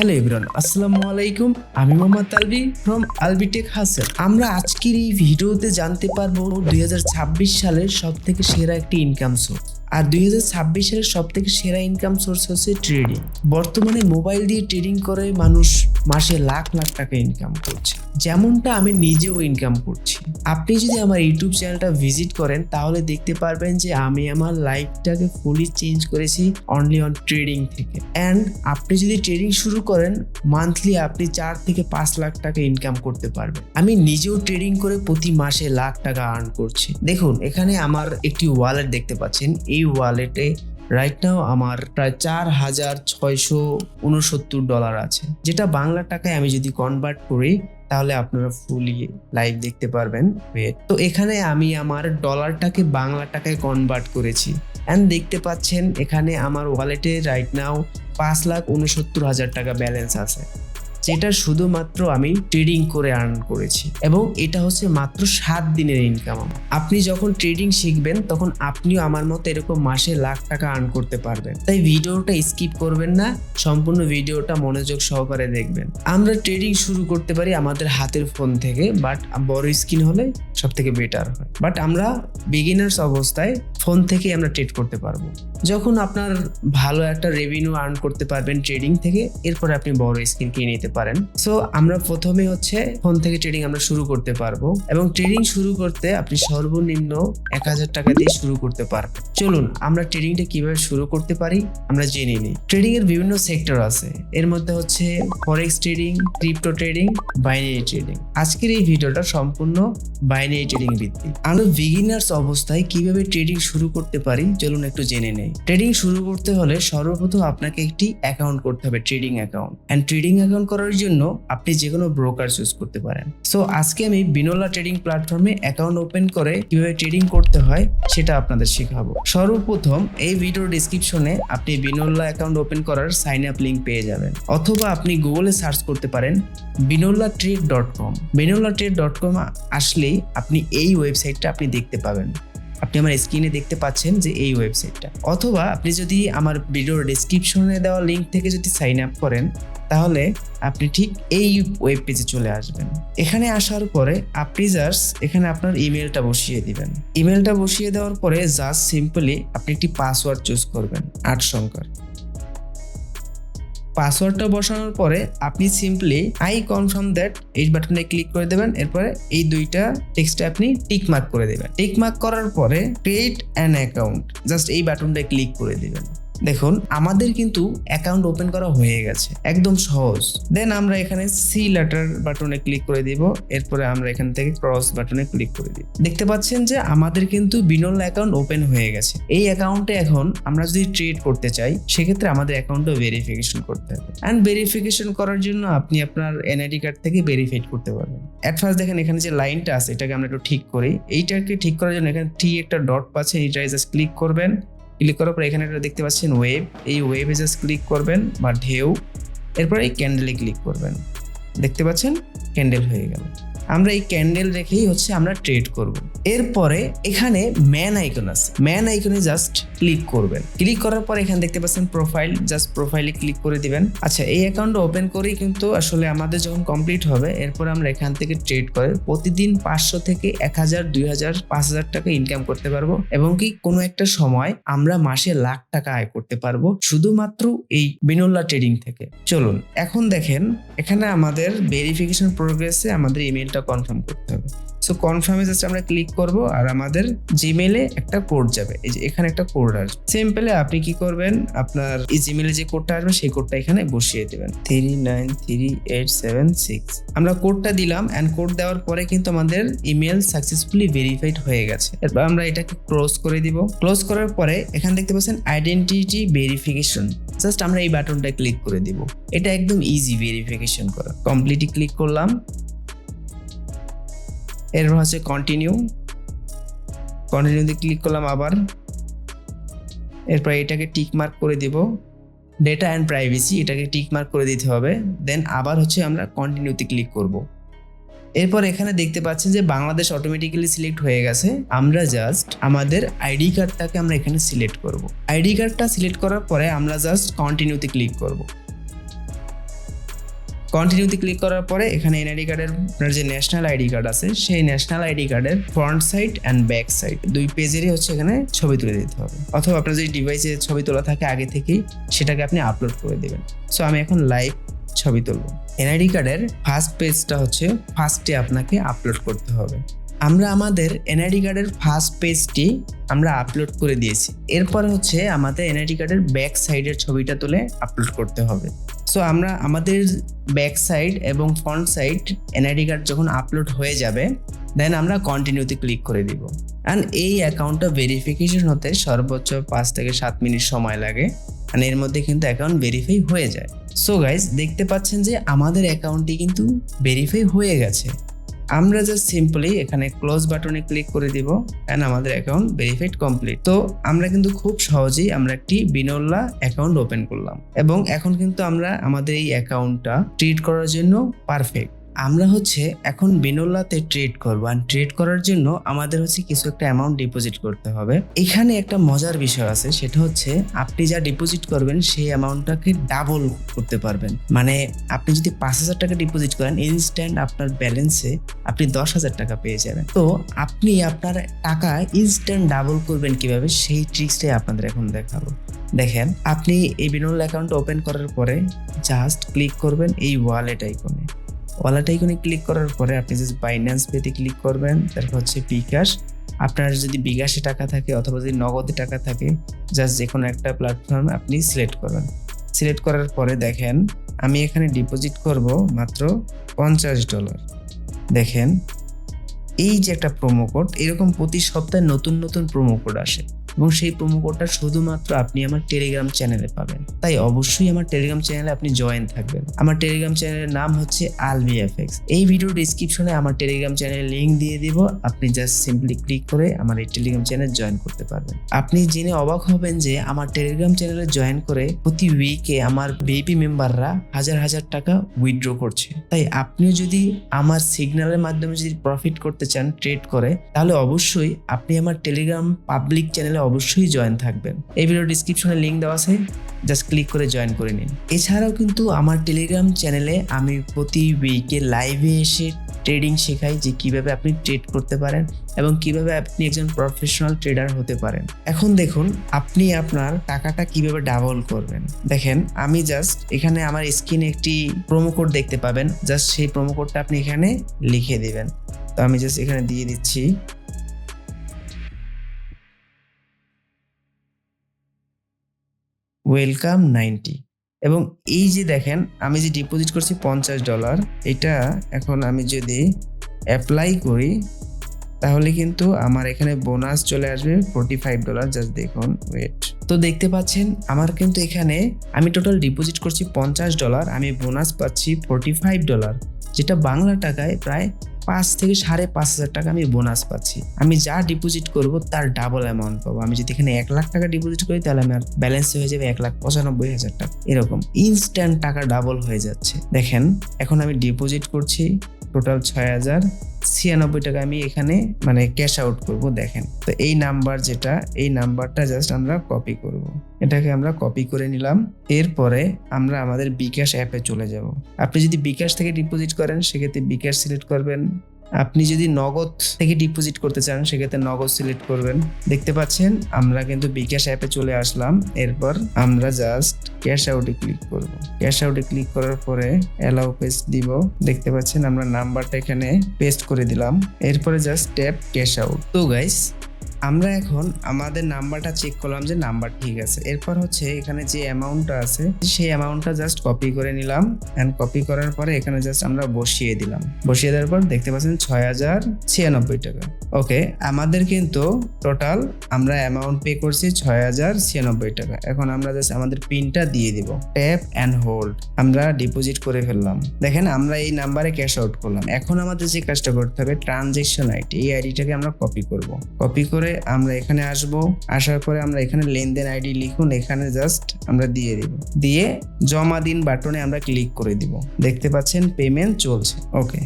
Hello everyone, আসসালামু আলাইকুম। আমি মোহাম্মদ তালবি ফ্রম আলবিটেক হাসেল আমরা আজকের এই ভিডিওতে জানতে পারব দুই হাজার ছাব্বিশ সালের সব থেকে সেরা একটি ইনকাম সোর্স আর দুই হাজার ছাব্বিশ সালের সব থেকে সেরা ইনকাম সোর্স হচ্ছে ট্রেডিং বর্তমানে মোবাইল দিয়ে ট্রেডিং করে মানুষ মাসে লাখ লাখ টাকা ইনকাম করছে। যেমনটা আমি নিজেও ইনকাম করছি। আপনি যদি আমার ইউটিউব চ্যানেলটা ভিজিট করেন, তাহলে দেখতে পারবেন যে আমি আমার লাইফটাকে ফুলি চেঞ্জ করেছি অনলি অন ট্রেডিং থেকে। অ্যান্ড আপনি যদি ট্রেডিং শুরু করেন মান্থলি আপনি চার থেকে পাঁচ লাখ টাকা ইনকাম করতে পারবেন। আমি নিজেও ট্রেডিং করে প্রতি মাসে লাখ টাকা আর্ন করছি। দেখুন, এখানে আমার একটি ওয়ালেট দেখতে পাচ্ছেন এই ওয়ালেটে রাইট নাও আমার প্রায় চার হাজার ছয়শো উনসত্তর ডলার আছে। যেটা বাংলা টাকায় আমি যদি কনভার্ট করি, তাহলে আপনারা ফুলি লাইভ দেখতে পারবেন। তো এখানে আমি আমার ডলারটাকে বাংলা টাকায় কনভার্ট করেছি। অ্যান্ড দেখতে পাচ্ছেন, এখানে আমার ওয়ালেটে রাইট নাও পাঁচ লাখ উনসত্তর হাজার টাকা ব্যালেন্স আছে। যেটা শুধুমাত্র আমি ট্রেডিং করে আর্ন করেছি। এবং এটা হচ্ছে মাত্র সাত দিনের ইনকাম আপনি যখন ট্রেডিং শিখবেন, তখন আপনিও আমার মতো এরকম মাসে লাখ টাকা আর্ন করতে পারবেন। তাই ভিডিওটা স্কিপ করবেন না, সম্পূর্ণ ভিডিওটা মনোযোগ সহকারে দেখবেন। আমরা ট্রেডিং শুরু করতে পারি আমাদের হাতের ফোন থেকে বাট বড় স্ক্রিন হলে সব থেকে বেটার হয়। বাট আমরা বিগিনার্স অবস্থায় ফোন থেকে আমরা ট্রেড করতে পারব। যখন আপনার ভালো একটা রেভিনিউ আর্ন করতে পারবেন ট্রেডিং থেকে, এরপরে আপনি বড় স্ক্রিন কিনে নিতে পারেন। সো আমরা প্রথমে হচ্ছে ফোন থেকে ট্রেডিং আমরা শুরু করতে পারব। এবং ট্রেডিং শুরু করতে আপনি সর্বনিম্ন এক হাজার টাকা দিয়ে শুরু করতে পারবেন। চলুন, আমরা ট্রেডিংটা কীভাবে শুরু করতে পারি, আমরা জেনে নিই। ট্রেডিং এর বিভিন্ন সেক্টর আছে। এর মধ্যে হচ্ছে forex trading crypto trading binary trading আজকের এই ভিডিওটা সম্পূর্ণ বাইনারি ট্রেডিং ভিত্তিক। আমরা বিগিনার্স অবস্থায় কীভাবে ট্রেডিং শুরু করতে পারি, চলুন একটু জেনে নেই। ট্রেডিং শুরু করতে হলে সর্বপ্রথম আপনাকে একটি অ্যাকাউন্ট করতে হবে trading account and trading account করার জন্য আপনি যে কোনো ব্রোকার চুজ করতে পারেন। সো আজকে আমি বিনোলা ট্রেডিং প্ল্যাটফর্মে অ্যাকাউন্ট ওপেন করে কীভাবে ট্রেডিং করতে হয়, সেটা আপনাদের শেখাবো। সর্বপ্রথম এই ভিডিওর ডিসক্রিপশনে আপনি বিনোলা অ্যাকাউন্ট ওপেন করার সাইন আপ লিঙ্ক পেয়ে যাবেন। অথবা আপনি গুগলে সার্চ করতে পারেন Binolla trade dot com Binolla trade dot com আসলেই আপনি এই ওয়েবসাইটটা আপনি দেখতে পাবেন। আপনি আমার স্ক্রিনে দেখতে পাচ্ছেন যে এই ওয়েবসাইটটা অথবা আপনি যদি আমার ভিডিওর ডিসক্রিপশনে দেওয়া লিঙ্ক থেকে যদি সাইন আপ করেন, তাহলে আপনি ঠিক এই ওয়েব পেজে চলে আসবেন। এখানে আসার পরে আপনি জাস্ট এখানে আপনার ইমেলটা বসিয়ে দিবেন। ইমেলটা বসিয়ে দেওয়ার পরে জাস্ট সিম্পলি আপনি একটি পাসওয়ার্ড চুজ করবেন, আট সংখ্যার। পাসওয়ার্ডটা বসানোর পরে আপনি সিম্পলি আই কনফার্ম দ্যাট এই বাটনে ক্লিক করে দেবেন, এরপরে এই দুইটা টেক্সটে আপনি টিক মার্ক করে দেবেন। টিক মার্ক করার পরে ক্রিয়েট অ্যান অ্যাকাউন্ট জাস্ট এই বাটনটা ক্লিক করে দিবেন। দেখুন, আমাদের কিন্তু অ্যাকাউন্ট ওপেন করা হয়ে গেছে। একদম সহজ। দেন আমরা এখানে সি লেটার বাটনে ক্লিক করে দিব। এরপরে আমরা এখান থেকে ক্রস বাটনে ক্লিক করে দিই। দেখতে পাচ্ছেন যে আমাদের কিন্তু বিনল অ্যাকাউন্ট ওপেন হয়ে গেছে। এই অ্যাকাউন্টে এখন আমরা যদি ট্রেড করতে চাই, সেক্ষেত্রে আমাদের অ্যাকাউন্টও ভেরিফিকেশন করতে হবে। অ্যান্ড ভেরিফিকেশন করার জন্য আপনি আপনার এনআইডি কার্ড থেকে ভেরিফাইড করতে পারবেন। অ্যাট ফার্স্ট দেখেন এখানে যে লাইনটা আছে, এটাকে আমরা একটু ঠিক করি। এইটাকে ঠিক করার জন্য এখানে ঠিক একটা ডট পাচ্ছে। এইটাই জাস্ট ক্লিক করবেন। ক্লিক করার পর এখানে একটা দেখতে পাচ্ছেন ওয়েব এই ওয়েবে জাস্ট ক্লিক করবেন বা ঢেউ, এরপর এই ক্যান্ডেলে ক্লিক করবেন। দেখতে পাচ্ছেন? ক্যান্ডেল হয়ে গেল। আমরা এই ক্যান্ডেল রেখেই হচ্ছে আমরা ট্রেড করব। এরপরে এখানে ম্যান আইকন আছে। ম্যান আইকনে জাস্ট ক্লিক করবেন। ক্লিক করার পর এখানে দেখতে পাচ্ছেন প্রোফাইল জাস্ট প্রোফাইলে ক্লিক করে দিবেন। আচ্ছা এই অ্যাকাউন্ট ওপেন করেই কিন্তু আসলে আমাদের যখন কমপ্লিট হবে, এরপর আমরা এখান থেকে ট্রেড করে প্রতিদিন পাঁচশো থেকে এক হাজার, দুই হাজার, পাঁচ হাজার টাকা ইনকাম করতে পারব এবং কি কোনো একটা সময় আমরা মাসে লাখ টাকা আয় করতে পারব শুধুমাত্র এই বিনোল্লা ট্রেডিং থেকে। চলুন, এখন দেখেন এখানে আমাদের ভেরিফিকেশন প্রোগ্রেসে আমাদের ইমেলটা কনফার্ম করতে হবে। সো কনফার্মে জাস্ট আমরা ক্লিক করব আর আমাদের জিমেলে একটা কোড যাবে। এই যে এখানে একটা কোড আসবে। সিম্পলি আপনি কি করবেন? আপনার এই জিমেলে যে কোডটা আসবে, সেই কোডটা এখানে বসিয়ে দেবেন। Three nine three eight seven six আমরা কোডটা দিলাম অ্যান্ড কোড দেওয়ার পরে কিন্তু আমাদের ইমেল সাকসেসফুলি ভেরিফাইড হয়ে গেছে। এরপর আমরা এটাকে ক্লোজ করে দিব। ক্লোজ করার পরে এখানে দেখতে পাচ্ছেন আইডেন্টিটি ভেরিফিকেশন জাস্ট আমরা এই বাটনটা ক্লিক করে দিব। এটা একদম ইজি ভেরিফিকেশন করা। কমপ্লিটলি ক্লিক করলাম। এরপর হচ্ছে কন্টিনিউ কন্টিনিউতে ক্লিক করলাম আবার। এরপর এটাকে টিক মার্ক করে দিব। ডেটা অ্যান্ড প্রাইভেসি এটাকে টিক মার্ক করে দিতে হবে। দেন আবার হচ্ছে আমরা কন্টিনিউতে ক্লিক করব। এরপর এখানে দেখতে পাচ্ছেন যে বাংলাদেশ অটোমেটিক্যালি সিলেক্ট হয়ে গেছে। আমরা জাস্ট আমাদের আইডি কার্ডটাকে আমরা এখানে সিলেক্ট করব। আইডি কার্ডটা সিলেক্ট করার পরে আমরা জাস্ট কন্টিনিউতে ক্লিক করব। কন্টিনিউতে ক্লিক করার পরে এখানে এনআইডি কার্ডের আপনার যে ন্যাশনাল আইডি কার্ড আছে, সেই ন্যাশনাল আইডি কার্ডের front side and back side দুই পেজেরই হচ্ছে এখানে ছবি তুলে দিতে হবে। অথবা আপনার যে ডিভাইসে ছবি তোলা থাকে আগে থেকেই, সেটাকে আপনি আপলোড করে দেবেন। সো আমি এখন লাইভ ছবি তুলব। এনআইডি কার্ডের ফার্স্ট পেজটা হচ্ছে ফার্স্টে আপনাকে আপলোড করতে হবে। আমরা আমাদের এনআইডি কার্ডের ফার্স্ট পেজটি আমরা আপলোড করে দিয়েছি। এরপর হচ্ছে আমাদের এনআইডি কার্ডের ব্যাক সাইডের ছবিটা তুলে আপলোড করতে হবে। সো আমরা আমাদের ব্যাক সাইড এবং ফ্রন্ট সাইড এনআইডি কার্ড যখন আপলোড হয়ে যাবে দেন আমরা কন্টিনিউতে ক্লিক করে দিব। অ্যান্ড এই অ্যাকাউন্টটা ভেরিফিকেশন হতে সর্বোচ্চ পাঁচ থেকে সাত মিনিট সময় লাগে। আর এর মধ্যে কিন্তু অ্যাকাউন্ট ভেরিফাই হয়ে যায়। সো গাইজ দেখতে পাচ্ছেন যে আমাদের অ্যাকাউন্টটি কিন্তু ভেরিফাই হয়ে গেছে। আমরা জাস্ট সিম্পলি এখানে ক্লোজ বাটনে ক্লিক করে দিব অ্যান্ড আমাদের অ্যাকাউন্ট ভেরিফাইড কমপ্লিট তো আমরা কিন্তু খুব সহজেই আমরা একটি বিনোল্লা অ্যাকাউন্ট ওপেন করলাম এবং এখন কিন্তু আমরা আমাদের এই অ্যাকাউন্টটা ট্রিট করার জন্য পারফেক্ট আমরা হচ্ছে এখন বিনোল্লাতে ট্রেড করব আর ট্রেড করার জন্য আমাদের হচ্ছে কিছু একটা অ্যামাউন্ট ডিপোজিট করতে হবে। এখানে একটা মজার বিষয় আছে, সেটা হচ্ছে আপনি যা ডিপোজিট করবেন সেই অ্যামাউন্টটাকে ডাবল করতে পারবেন। মানে আপনি যদি পাঁচ হাজার টাকা ডিপোজিট করেন ইনস্ট্যান্ট আপনার ব্যালেন্সে আপনি দশ হাজার টাকা পেয়ে যাবেন। তো আপনি আপনার টাকা ইনস্ট্যান্ট ডাবল করবেন কীভাবে, সেই ট্রিক্সটাই আপনাদের এখন দেখাবো। দেখেন, আপনি এই বিনোল অ্যাকাউন্ট ওপেন করার পরে জাস্ট ক্লিক করবেন এই ওয়ালেট আইকনে ওয়ালেট আইকনে ক্লিক করার পরে আপনি জাস্ট বাইন্যান্স পেতে ক্লিক করবেন, তারপর হচ্ছে বিকাশ আপনার যদি বিকাশে টাকা থাকে অথবা যদি নগদে টাকা থাকে জাস্ট যে কোনো একটা প্ল্যাটফর্ম আপনি সিলেক্ট করবেন। সিলেক্ট করার পরে দেখেন, আমি এখানে ডিপোজিট করব মাত্র পঞ্চাশ ডলার দেখেন, এই যে একটা প্রোমো কোড এরকম প্রতি সপ্তাহে নতুন নতুন প্রোমো কোড আসে। এবং সেই প্রোমো কোডটা শুধুমাত্র আপনি আমার টেলিগ্রাম চ্যানেলে পাবেন। তাই অবশ্যই আমার টেলিগ্রাম চ্যানেলে আপনি জয়েন থাকবেন। আমার টেলিগ্রাম চ্যানেলের নাম হচ্ছে আলবি এফএক্স এই ভিডিও ডিসক্রিপশনে আমার টেলিগ্রাম চ্যানেলের লিঙ্ক দিয়ে দিব। আপনি জাস্ট সিম্পলি ক্লিক করে আমার এই টেলিগ্রাম চ্যানেল জয়েন করতে পারবেন। আপনি জেনে অবাক হবেন যে আমার টেলিগ্রাম চ্যানেলে জয়েন করে প্রতি উইকে আমার বিপি মেম্বাররা হাজার হাজার টাকা উইথড্র করছে। তাই আপনিও যদি আমার সিগন্যালের মাধ্যমে যদি প্রফিট করতে চান ট্রেড করে, তাহলে অবশ্যই আপনি আমার টেলিগ্রাম পাবলিক চ্যানেলে অবশ্যই জয়েন থাকবেন। এই ভিডিও ডিসক্রিপশনে লিঙ্ক দেওয়া আছে জাস্ট ক্লিক করে জয়েন করে নিন। এছাড়াও কিন্তু আমার টেলিগ্রাম চ্যানেলে আমি প্রতি উইকে লাইভে এসে ট্রেডিং শেখাই যে কীভাবে আপনি ট্রেড করতে পারেন এবং কীভাবে আপনি একজন প্রফেশনাল ট্রেডার হতে পারেন। এখন দেখুন, আপনি আপনার টাকাটা কীভাবে ডাবল করবেন। দেখেন, আমি জাস্ট এখানে আমার স্ক্রিনে একটি প্রোমো কোড দেখতে পাবেন। জাস্ট সেই প্রোমো কোডটা আপনি এখানে লিখে দিবেন। তো আমি জাস্ট এখানে দিয়ে দিচ্ছি। ওয়েলকাম নাইনটি এবং এই যে দেখেন, আমি যে ডিপোজিট করছি পঞ্চাশ ডলার এটা এখন আমি যদি অ্যাপ্লাই করি, তাহলে কিন্তু আমার এখানে বোনাস চলে আসবে ফোর্টি ফাইভ ডলার জাস্ট দেখুন ওয়েট তো দেখতে পাচ্ছেন, আমার কিন্তু এখানে আমি টোটাল ডিপোজিট করছি পঞ্চাশ ডলার আমি বোনাস পাচ্ছি ফোর্টি ফাইভ ডলার যেটা বাংলা টাকায় প্রায় পাঁচ থেকে সাড়ে পাঁচ হাজার টাকা আমি বোনাস পাচ্ছি। আমি যা ডিপোজিট করব তার ডাবল অ্যামাউন্ট পাবো। আমি যদি এখানে এক লাখ টাকা ডিপোজিট করি, তাহলে আমার ব্যালেন্স হয়ে যাবে এক লাখ পঁচানব্বই হাজার টাকা। এরকম ইনস্ট্যান্ট টাকা ডাবল হয়ে যাচ্ছে। দেখেন, এখন আমি ডিপোজিট করছি টোটাল ছয় হাজার ছিয়ানব্বই টাকা আমি এখানে মানে ক্যাশ আউট করব, দেখেন। তো এই নাম্বার যেটা, এই নাম্বারটা জাস্ট আমরা কপি করব। এটাকে আমরা কপি করে নিলাম। এরপরে আমরা আমাদের বিকাশ অ্যাপে চলে যাব। আপনি যদি বিকাশ থেকে ডিপোজিট করেন, সেক্ষেত্রে বিকাশ সিলেক্ট করবেন। আপনি যদি নগদ থেকে ডিপোজিট করতে চান, সেক্ষেত্রে নগদ সিলেক্ট করবেন। দেখতে পাচ্ছেন, আমরা কিন্তু বিকাশ অ্যাপে চলে আসলাম। এরপর আমরা জাস্ট ক্যাশ আউটে ক্লিক করব। ক্যাশ আউটে ক্লিক করার পরে অ্যালাউ পেস্ট দিব। দেখতে পাচ্ছেন, আমরা নাম্বারটা এখানে পেস্ট করে দিলাম। এরপরে জাস্ট ট্যাপ ক্যাশ আউট তো গাইস আমরা এখন আমাদের নাম্বারটা চেক করলাম যে নাম্বার ঠিক আছে। এরপর হচ্ছে এখানে যে অ্যামাউন্টটা আছে, সেই অ্যামাউন্টটা জাস্ট কপি করে নিলাম অ্যান্ড কপি করার পরে এখানে জাস্ট আমরা বসিয়ে দিলাম। বসিয়ে দেওয়ার পর দেখতে পাচ্ছেন ছয় হাজার ছিয়ানব্বই টাকা। ওকে আমাদের কিন্তু টোটাল আমরা অ্যামাউন্ট পে করছি ছয় হাজার ছিয়ানব্বই টাকা। এখন আমরা জাস্ট আমাদের পিনটা দিয়ে দিব। ট্যাপ অ্যান্ড হোল্ড আমরা ডিপোজিট করে ফেললাম। দেখেন আমরা এই নাম্বারে ক্যাশ আউট করলাম। এখন আমাদের যে কাজটা করতে হবে ট্রানজেকশন আইডি এই আইডিটাকে আমরা কপি করব। কপি করে আমরা এখানে আসব। আসার পরে আমরা এখানে লেনদেন আইডি লিখুন, এখানে জাস্ট আমরা দিয়ে দিব। দিয়ে জমা দিন বাটনে আমরা ক্লিক করে দিব। দেখতে পাচ্ছেন পেমেন্ট চলছে। ওকে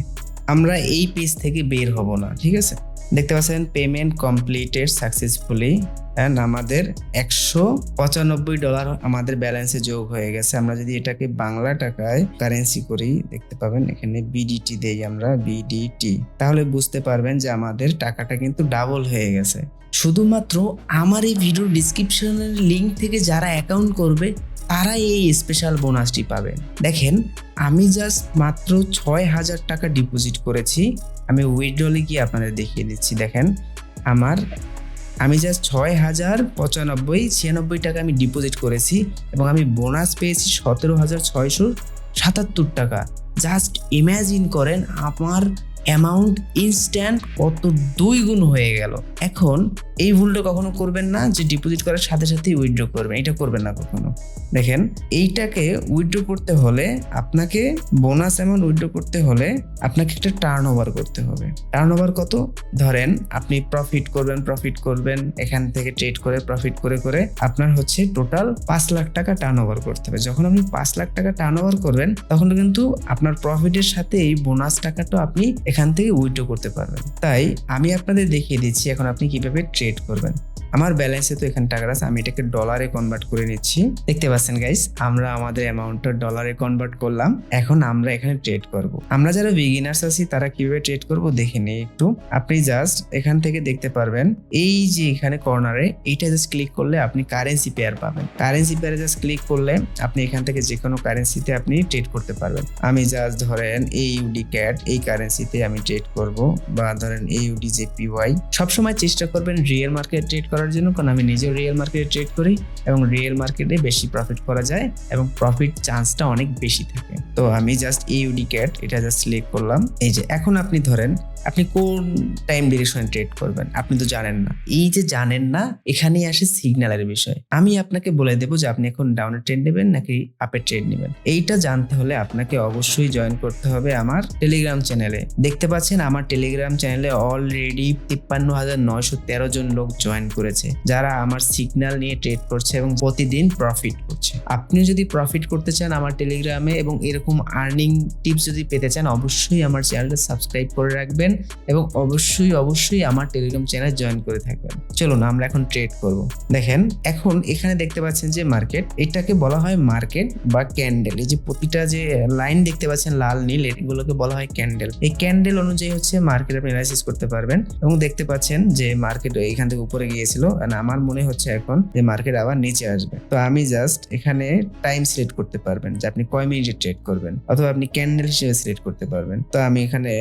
আমরা এই পেজ থেকে বের হব না, ঠিক আছে? দেখতে পাচ্ছেন পেমেন্ট কমপ্লিটেড সাকসেসফুলি অ্যান্ড আমাদের একশো পঁচানব্বই ডলার আমাদের ব্যালেন্সে যোগ হয়ে গেছে। আমরা যদি এটাকে বাংলা টাকায় কারেন্সি করি, দেখতে পাবেন এখানে বিডিটি দেই আমরা বিডিটি তাহলে বুঝতে পারবেন যে আমাদের টাকাটা কিন্তু ডাবল হয়ে গেছে। শুধুমাত্র আমার এই ভিডিও ডিসক্রিপশনের লিঙ্ক থেকে যারা অ্যাকাউন্ট করবে, তারাই এই স্পেশাল বোনাসটি পাবেন দেখেন, আমি জাস্ট মাত্র ছয় হাজার টাকা ডিপোজিট করেছি। আমি উইথড্রলে গিয়ে আপনাদের দেখিয়ে দিচ্ছি। দেখেন, আমার আমি জাস্ট ছয় হাজার পঁচানব্বই, ছিয়ানব্বই টাকা আমি ডিপোজিট করেছি এবং আমি বোনাস পেয়েছি সতেরো হাজার ছয়শো সাতাত্তর টাকা। জাস্ট ইম্যাজিন করেন, আমার অ্যামাউন্ট ইনস্ট্যান্ট কত দুই গুণ হয়ে গেল। এখন এই ভুলটা কখনো করবেন না যে ডিপোজিট করার সাথে সাথে উইথড্র করবেন, এটা করবেন না কখনো। দেখেন, এইটাকে উইথড্র করতে হলে আপনাকে বোনাস অ্যামাউন্ট উইথড্র করতে হলে আপনাকে একটা টার্ন ওভার করতে হবে। টার্ন ওভার কত? ধরেন আপনি প্রফিট করবেন প্রফিট করবেন, এখান থেকে ট্রেড করে প্রফিট করে করে আপনার হচ্ছে টোটাল পাঁচ লাখ টাকা টার্ন ওভার করতে হবে। যখন আপনি পাঁচ লাখ টাকা টার্ন ওভার করবেন, তখন কিন্তু আপনার প্রফিটের সাথে এই বোনাস টাকাটা আপনি এখান থেকে উইথড্র করতে পারবেন। তাই আমি আপনাদের দেখিয়ে দিচ্ছি এখন আপনি কীভাবে ট্রেড করবেন। আমার ব্যালেন্সে তো এখানে টাকা আছে, আমি এটাকে ডলারে কনভার্ট করে নিচ্ছি। দেখতে পাচ্ছেন গাইস আমরা আমাদের অ্যামাউন্টটা ডলারে কনভার্ট করলাম। এখন আমরা এখানে ট্রেড করব। আমরা যারা বিগিনার্স আছি, তারা কীভাবে ট্রেড করব দেখে নিই একটু। আপনি জাস্ট এখান থেকে দেখতে পারবেন, এই যে এখানে কর্নারে এইটা জাস্ট ক্লিক করলে আপনি কারেন্সি পেয়ার পাবেন। কারেন্সি পেয়ারে জাস্ট ক্লিক করলে আপনি এখান থেকে যে কোনো কারেন্সিতে আপনি ট্রেড করতে পারবেন। আমি জাস্ট ধরেন এই ইউডি ক্যাট এই কারেন্সিতে আমি ট্রেড করব, বা ধরেন এই ইউডি জেপিওয়াই সবসময় চেষ্টা করবেন রিয়েল মার্কেট ট্রেড করার জন্য, কারণ আমি নিজেও রিয়েল মার্কেটে ট্রেড করি এবং রিয়েল মার্কেটে বেশি প্রফিট করা যায় এবং প্রফিট চান্সটা অনেক বেশি থাকে। তো আমি জাস্ট ইউডি ক্যাট এটা জাস্ট সিলেক্ট করলাম। এই যে, এখন আপনি ধরেন আপনি কোন টাইম ডিরেকশনে ট্রেড করবেন? আপনি তো জানেন না। এই যে জানেন না, এখানেই আসে সিগন্যালের বিষয়। আমি আপনাকে বলে দেবো যে আপনি এখন ডাউনের ট্রেড নেবেন নাকি আপের ট্রেড নেবেন। এইটা জানতে হলে আপনাকে অবশ্যই জয়েন করতে হবে আমার টেলিগ্রাম চ্যানেলে দেখতে পাচ্ছেন, আমার টেলিগ্রাম চ্যানেলে অলরেডি তিপ্পান্ন হাজার নয়শো তেরো জন লোক জয়েন করেছে, যারা আমার সিগন্যাল নিয়ে ট্রেড করছে এবং প্রতিদিন প্রফিট করছে। আপনি যদি প্রফিট করতে চান আমার টেলিগ্রামে এবং এরকম আর্নিং টিপস যদি পেতে চান, অবশ্যই আমার চ্যানেলটা সাবস্ক্রাইব করে রাখবেন। এবং অবশ্যই অবশ্যই আমার টেলিগ্রাম চ্যানেল জয়েন করে থাকবেন। চলুন, আমরা এখন ট্রেড করব। দেখেন, এখন এখানে দেখতে পাচ্ছেন যে মার্কেট এটাকে বলা হয় মার্কেট বা ক্যান্ডেল এই যে প্রতিটা যে লাইন দেখতে পাচ্ছেন, লাল, নীল, এগুলোকে বলা হয় ক্যান্ডেল এই ক্যান্ডেল অনুযায়ী হচ্ছে মার্কেট আপনি অ্যানালাইসিস করতে পারবেন এবং দেখতে পাচ্ছেন যে মার্কেট এখান থেকে উপরে গিয়েছিল and আমার মনে হচ্ছে এখন যে মার্কেট আবার নিচে আসবে। তো আমি জাস্ট এখানে টাইম সিলেক্ট করতে পারবেন যে আপনি কয় মিনিটে ট্রেড করবেন অথবা আপনি ক্যান্ডেল হিসেবে সিলেক্ট করতে পারবেন। তো আমি এখানে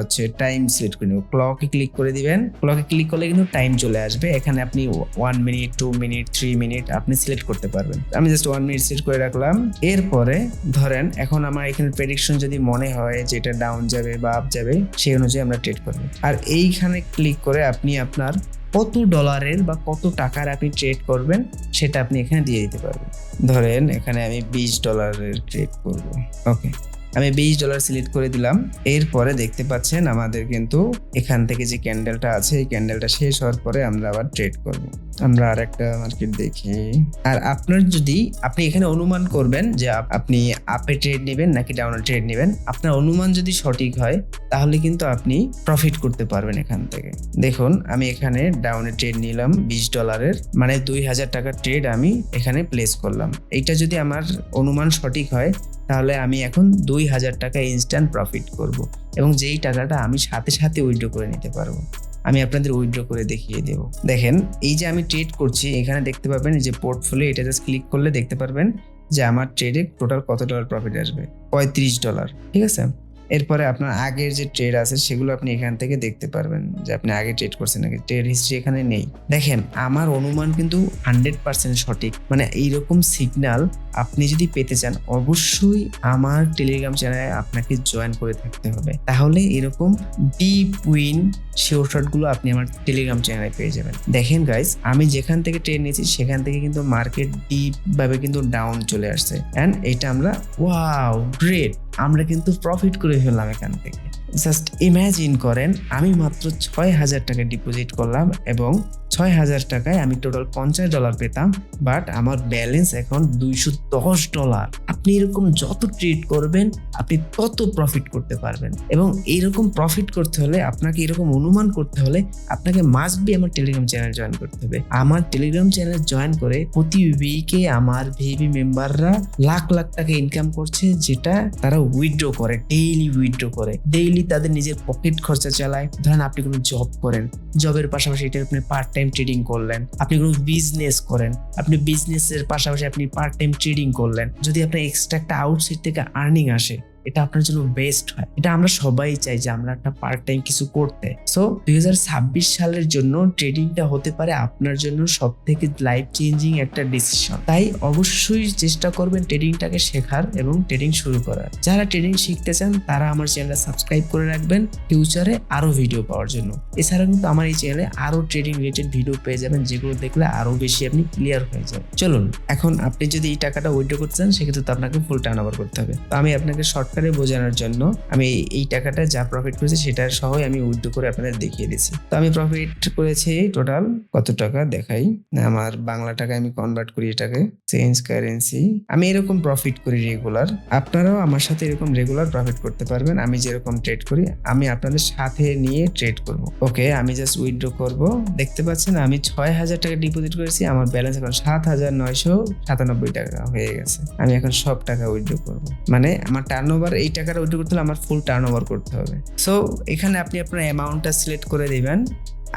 হচ্ছে টাইম সিলেক্ট করে নেব। ক্লকে ক্লিক করে দিবেন। ক্লকে ক্লিক করলে কিন্তু টাইম চলে আসবে। এখানে আপনি one minute two minute three minute আপনি সিলেক্ট করতে পারবেন। আমি জাস্ট ওয়ান মিনিট সিলেক্ট করে রাখলাম। এরপরে ধরেন এখন আমার এখানে প্রেডিকশন যদি মনে হয় যে এটা ডাউন যাবে বা আপ যাবে, সেই অনুযায়ী আমরা ট্রেড করব। আর এইখানে ক্লিক করে আপনি আপনার কত ডলারের বা কত টাকার আপনি ট্রেড করবেন, সেটা আপনি এখানে দিয়ে দিতে পারবেন। ধরেন এখানে আমি বিশ ডলারের ট্রেড করব। ওকে আমি বিশ ডলার সিলেক্ট করে দিলাম। এরপরে দেখতে পাচ্ছেন আমাদের কিন্তু এখান থেকে যে ক্যান্ডেলটা আছে, এই ক্যান্ডেলটা শেষ হওয়ার পরে আমরা আবার ট্রেড করব। আমরা আর একটা মার্কেট দেখি। আর আপনার যদি, আপনি এখানে অনুমান করবেন যে আপ- আপনি আপে ট্রেড নেবেন নাকি ডাউনে ট্রেড নেবেন, আপনার অনুমান যদি সঠিক হয়, তাহলে কিন্তু আপনি প্রফিট করতে পারবেন এখান থেকে। দেখুন, আমি এখানে ডাউনে ট্রেড নিলাম বিশ ডলারের মানে দুই হাজার টাকার ট্রেড আমি এখানে প্লেস করলাম। এইটা যদি আমার অনুমান সঠিক হয় তাহলে আমি এখন দুই হাজার টাকা ইনস্ট্যান্ট প্রফিট করব এবং যেই টাকাটা আমি সাথে সাথে উইড্রো করে নিতে পারব। আমি আপনাদের উইড্রো করে দেখিয়ে দেবো। দেখেন, এই যে আমি ট্রেড করছি, এখানে দেখতে পাবেন যে পোর্টফোলিও এটা জাস্ট ক্লিক করলে দেখতে পারবেন যে আমার ট্রেডে টোটাল কত ডলার প্রফিট আসবে? পঁয়ত্রিশ ডলার ঠিক আছে? এরপরে আপনার আগের যে ট্রেড আছে সেগুলো আপনি এখান থেকে দেখতে পারবেন যে আপনি আগে ট্রেড করছেন নাকি। ট্রেড হিস্ট্রি এখানে নেই। দেখেন, আমার অনুমান কিন্তু হান্ড্রেড পার্সেন্ট সঠিক। মানে এইরকম সিগনাল আপনি যদি পেতে চান, অবশ্যই আমার টেলিগ্রাম চ্যানেলে আপনাকে জয়েন করে থাকতে হবে। তাহলে এরকম ডিপ উইন শিওর শটগুলো আপনি আমার টেলিগ্রাম চ্যানেলে পেয়ে যাবেন। দেখেন গাইস আমি যেখান থেকে ট্রেন নিয়েছি, সেখান থেকে কিন্তু মার্কেট ডিপ ভাবে কিন্তু ডাউন চলে আসছে। অ্যান্ড এটা আমরা ওয়াও গ্রেট আমরা কিন্তু প্রফিট করে ফেললাম এখান থেকে। জাস্ট ইম্যাজিন করেন, আমি মাত্র ছয় হাজার টাকা ডিপোজিট করলাম এবং ছয় হাজার টাকায় আমি টোটাল পঞ্চাশ ডলার পেতাম বাট আমার ব্যালেন্স এখন দুইশো দশ ডলার আপনি এরকম যত ট্রেড করবেন, আপনি তত প্রফিট করতে পারবেন। এবং এইরকম প্রফিট করতে হলে, আপনাকে এরকম অনুমান করতে হলে, আপনাকে মাস্ট বি আমার টেলিগ্রাম চ্যানেল জয়েন করতে হবে। আমার টেলিগ্রাম চ্যানেল জয়েন করে প্রতি উইকে আমার ভিভি মেম্বাররা লাখ লাখ টাকা ইনকাম করছে, যেটা তারা উইথড্র করে ডেইলি উইথড্র করে। ডেইলি তাদের নিজের পকেট খরচা চালায়। ধরেন আপনি কোনো জব করেন জবের পাশাপাশি এটা আপনি পার্ট টাইম ট্রেডিং করলেন, আপনি কোনো বিজনেস করেন, আপনি বিজনেসের পাশাপাশি আপনি পার্ট টাইম ট্রেডিং করলেন, যদি আপনার এক্সট্রা একটা আউটসাইড থেকে আর্নিং আসে এটা আপনার জন্য বেস্ট হয়। এটা আমরা সবাই চাই যে আমরা একটা পার্ট টাইম কিছু করতে। সো দুই সালের জন্য ট্রেডিংটা হতে পারে আপনার জন্য সব থেকে লাইফ চেঞ্জিং একটা ডিসিশন তাই অবশ্যই চেষ্টা করবেন ট্রেডিংটাকে শেখার এবং ট্রেডিং শুরু করার। যারা ট্রেডিং শিখতে চান, তারা আমার চ্যানেলটা সাবস্ক্রাইব করে রাখবেন। ফিউচারে আরও ভিডিও পাওয়ার জন্য। এছাড়া কিন্তু আমার এই চ্যানেলে আরও ট্রেডিং রিলেটেড ভিডিও পেয়ে যাবেন, যেগুলো দেখলে আরও বেশি আপনি ক্লিয়ার হয়ে যাবেন। চলুন, এখন আপনি যদি এই টাকাটা উইথড্র করতে চান, সেক্ষেত্রে তো আপনাকে ফুল টার্ন করতে হবে। তো আমি আপনাকে শর্টকাটে বোঝানোর জন্য আমি এই টাকাটা যা প্রফিট করেছি সেটা সহ আমি উইথড্র করে আপনাদের দেখিয়ে দিচ্ছি তো আমি প্রফিট করেছি টোটাল কত টাকা দেখাই? আমার বাংলা টাকা আমি কনভার্ট করি এটাকে। চেঞ্জ কারেন্সি আমি এরকম প্রফিট করি রেগুলার আপনারাও আমার সাথে এরকম রেগুলার প্রফিট করতে পারবেন। আমি যেরকম ট্রেড করি, আমি আপনাদের সাথে নিয়ে ট্রেড করব। ওকে, আমি জাস্ট উইথড্র করব। দেখতে পাচ্ছেন, আমি ছয় হাজার টাকা ডিপোজিট করেছি। আমার ব্যালেন্স এখন সাত হাজার নয়শো সাতানব্বই টাকা হয়ে গেছে। আমি এখন সব টাকা উইথড্র করব। মানে আমার টার্ন ওভার এই টাকাটা উইথড্র করতে হলে আমার ফুল টার্ন ওভার করতে হবে। সো এখানে আপনি আপনার অ্যামাউন্টটা সিলেক্ট করে দেবেন।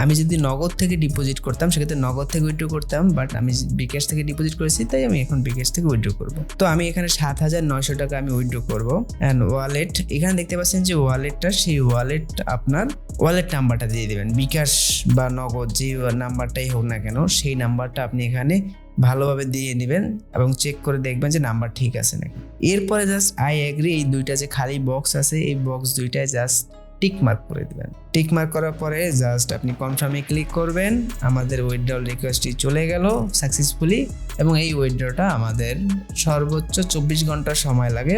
আমি যদি নগদ থেকে ডিপোজিট করতাম, সেক্ষেত্রে নগদ থেকে উইথড্র করতাম বাট আমি বিকাশ থেকে ডিপোজিট করেছি, তাই আমি এখন বিকাশ থেকে উইথড্র করব। তো আমি এখানে সাত হাজার নয়শো টাকা আমি উইথড্র করব। অ্যান্ড ওয়ালেট এখানে দেখতে পাচ্ছেন যে ওয়ালেটটা সেই ওয়ালেট আপনার ওয়ালেট নাম্বারটা দিয়ে দেবেন। বিকাশ বা নগদ যে নাম্বারটাই হোক না কেন, সেই নাম্বারটা আপনি এখানে ভালোভাবে দিয়ে নেবেন এবং চেক করে দেখবেন যে নাম্বার ঠিক আছে নাকি। এরপরে জাস্ট আই এগ্রি এই দুইটা যে খালি বক্স আছে, এই বক্স দুইটায় জাস্ট টিক মার্ক করে দেবেন। টিক মার্ক করার পরে জাস্ট আপনি কনফার্মে ক্লিক করবেন, আমাদের উইথড্রল রিকোয়েস্টটি চলে গেল সাকসেসফুলি এবং এই উইথড্রটা আমাদের সর্বোচ্চ চব্বিশ ঘণ্টা সময় লাগে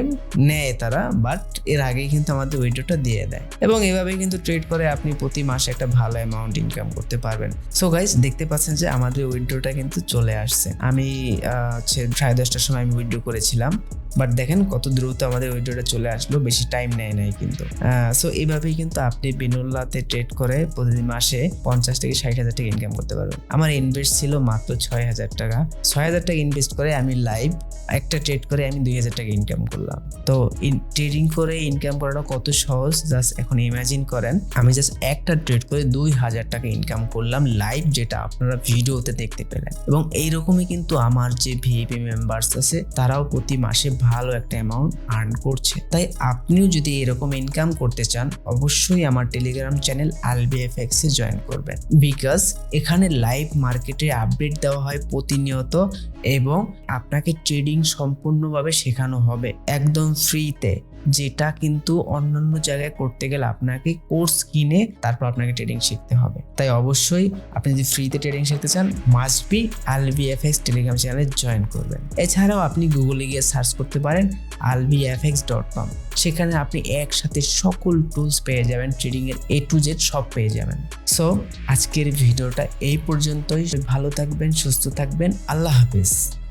নেয় তারা বাট এর আগেই কিন্তু আমাদের উইথড্রটা দিয়ে দেয়। এবং এভাবেই কিন্তু ট্রেড করে আপনি প্রতি মাসে একটা ভালো অ্যামাউন্ট ইনকাম করতে পারবেন। সো গাইজ দেখতে পাচ্ছেন যে আমাদের উইথড্রটা কিন্তু চলে আসছে। আমি হচ্ছে সাড়ে দশটার সময় আমি উইথড্র করেছিলাম বাট দেখেন কত দ্রুত আমাদের উইড্রোটা চলে আসলো, বেশি টাইম নেয় নাই কিন্তু। সো এইভাবেই কিন্তু আপনি বিনুল্লাতে ট্রেড করে প্রতিদিন মাসে পঞ্চাশ থেকে ষাট হাজার টাকা ইনকাম করতে পারবেন। আমার ইনভেস্ট ছিল মাত্র ছয় হাজার টাকা। ছয় হাজার টাকা ইনভেস্ট করে আমি লাইভ একটা ট্রেড করে আমি দুই হাজার টাকা ইনকাম করলাম। তো ট্রেডিং করে ইনকাম করাটা কত সহজ? জাস্ট এখন ইমাজিন করেন, আমি জাস্ট একটা ট্রেড করে দুই হাজার টাকা ইনকাম করলাম লাইভ যেটা আপনারা ভিডিওতে দেখতে পেলেন। এবং এইরকমই কিন্তু আমার যে ভিপি মেম্বার্স আছে, তারাও প্রতি মাসে ভালো একটা অ্যামাউন্ট আর্ন করছে। তাই আপনিও যদি এরকম ইনকাম করতে চান, অবশ্যই আমার টেলিগ্রাম চ্যানেল আলবিএফএক্স জয়েন করবেন। বিকজ এখানে লাইভ মার্কেটে আপডেট দেওয়া হয় প্রতিনিয়ত এবং আপনাকে ট্রেডিং সম্পূর্ণভাবে শেখানো হবে একদম ফ্রিতে যেটা কিন্তু অন্যান্য জায়গায় করতে গেলে আপনাকে কোর্স কিনে তারপর আপনাকে ট্রেডিং শিখতে হবে। তাই অবশ্যই আপনি যদি ফ্রিতে ট্রেডিং শিখতে চান মাস্ট বি আল বি আলবিএফএক্স টেলিগ্রাম চ্যানেলে জয়েন করবেন। এছাড়াও আপনি গুগলে গিয়ে সার্চ করতে পারেন আল বি আলবিএফএক্স ডট কম সেখানে আপনি একসাথে সকল টুলস পেয়ে যাবেন ট্রেডিং এর এ টু জেড সব পেয়ে যাবেন। সো আজকের ভিডিওটা এই পর্যন্তই। ভালো থাকবেন, সুস্থ থাকবেন। আল্লাহ হাফিজ।